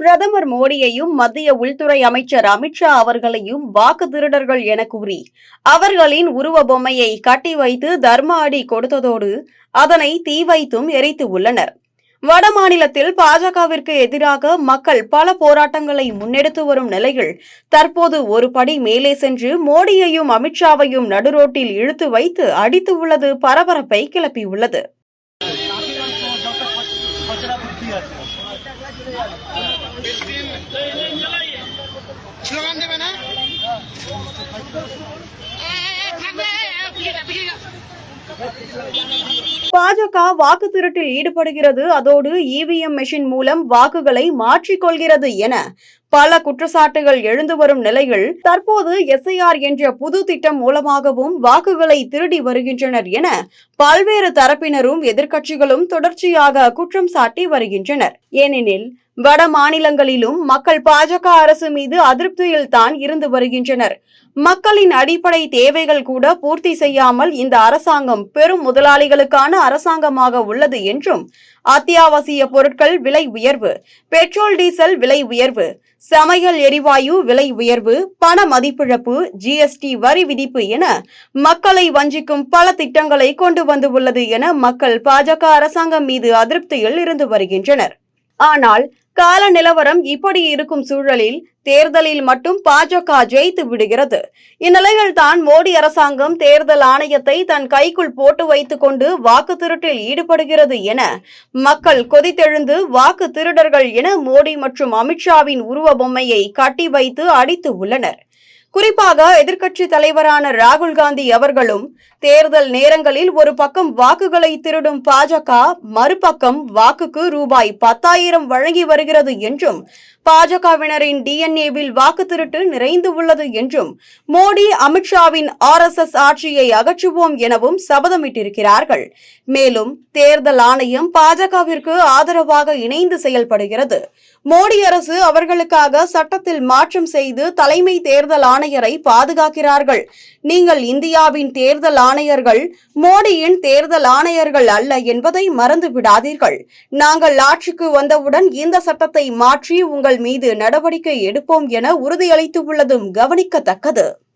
பிரதமர் மோடியையும் மத்திய உள்துறை அமைச்சர் அமித்ஷா அவர்களையும் வாக்கு திருடர்கள் என கூறி அவர்களின் உருவ பொம்மையை கட்டி வைத்து தர்ம அடி கொடுத்ததோடு அதனை தீ வைத்தும் எரித்து உள்ளனர். வடமாநிலத்தில் பாஜகவிற்கு எதிராக மக்கள் பல போராட்டங்களை முன்னெடுத்து வரும் நிலையில் தற்போது ஒரு படி மேலே சென்று மோடியையும் அமித்ஷாவையும் நடுரோட்டில் இழுத்து வைத்து அடித்து உள்ளது பரபரப்பை கிளப்பியுள்ளது. স্লোগান দেবে না பாஜக வாக்கு திருட்டில் ஈடுபடுகிறது அதோடு இவிஎம் மெஷின் மூலம் வாக்குகளை மாற்றிக்கொள்கிறது என பல குற்றச்சாட்டுகள் எழுந்து வரும் நிலையில் தற்போது எஸ்ஐஆர் என்ற புது திட்டம் மூலமாகவும் வாக்குகளை திருடி வருகின்றனர் என பல்வேறு தரப்பினரும் எதிர்க்கட்சிகளும் தொடர்ச்சியாக குற்றம் சாட்டி வருகின்றனர். ஏனெனில் வட மாநிலங்களிலும் மக்கள் பாஜக அரசு மீது அதிருப்தியில் தான் இருந்து வருகின்றனர். மக்களின் அடிப்படை தேவைகள் கூட பூர்த்தி செய்யாமல் இந்த அரசாங்கம் பெரும் முதலாளிகளுக்கான அரசாங்கமாக உள்ளது என்றும் அத்தியாவசிய பொருட்கள் விலை உயர்வு பெட்ரோல் டீசல் விலை உயர்வு சமையல் எரிவாயு விலை உயர்வு பண மதிப்பிழப்பு ஜிஎஸ்டி வரி விதிப்பு என மக்களை வஞ்சிக்கும் பல திட்டங்களை கொண்டு வந்துள்ளது என மக்கள் பாஜக அரசாங்கம் மீது அதிருப்தியில் இருந்து வருகின்றனர். ஆனால் கால நிலவரம் இப்படி இருக்கும் சூழலில் தேர்தலில் மட்டும் பாஜக ஜெயித்து விடுகிறது. இந்நிலையில் தான் மோடி அரசாங்கம் தேர்தல் ஆணையத்தை தன் கைக்குள் போட்டு வைத்துக் கொண்டு வாக்கு திருட்டில் ஈடுபடுகிறது என மக்கள் கொதித்தெழுந்து வாக்கு திருடர்கள் என மோடி மற்றும் அமித்ஷாவின் உருவ பொம்மையை கட்டி வைத்து அடித்து உள்ளனர். குறிப்பாக எதிர்க்கட்சி தலைவரான ராகுல் காந்தி அவர்களும் தேர்தல் நேரங்களில் ஒரு பக்கம் வாக்குகளை திருடும் பாஜக மறுபக்கம் வாக்குக்கு ரூபாய் பத்தாயிரம் வழங்கி வருகிறது என்றும் பாஜகவினரின் டிஎன்ஏவில் வாக்கு திருட்டு நிறைந்து உள்ளது என்றும் மோடி அமித்ஷாவின் ஆர்எஸ்எஸ் ஆட்சியை அகற்றுவோம் எனவும் சபதமிட்டிருக்கிறார்கள். மேலும் தேர்தல் ஆணையம் பாஜகவிற்கு ஆதரவாக இணைந்து செயல்படுகிறது. மோடி அரசு அவர்களுக்காக சட்டத்தில் மாற்றம் செய்து தலைமை தேர்தல் ஆணையரை பாதுகாக்கிறார்கள். நீங்கள் இந்தியாவின் தேர்தல் ஆணையர்கள் மோடியின் தேர்தல் ஆணையர்கள் அல்ல என்பதை மறந்து விடாதீர்கள் நாங்கள் ஆட்சிக்கு வந்தவுடன் இந்த சட்டத்தை மாற்றி உங்கள் மீது நடவடிக்கை எடுப்போம் என உறுதியளித்துள்ளதும் கவனிக்கத்தக்கது.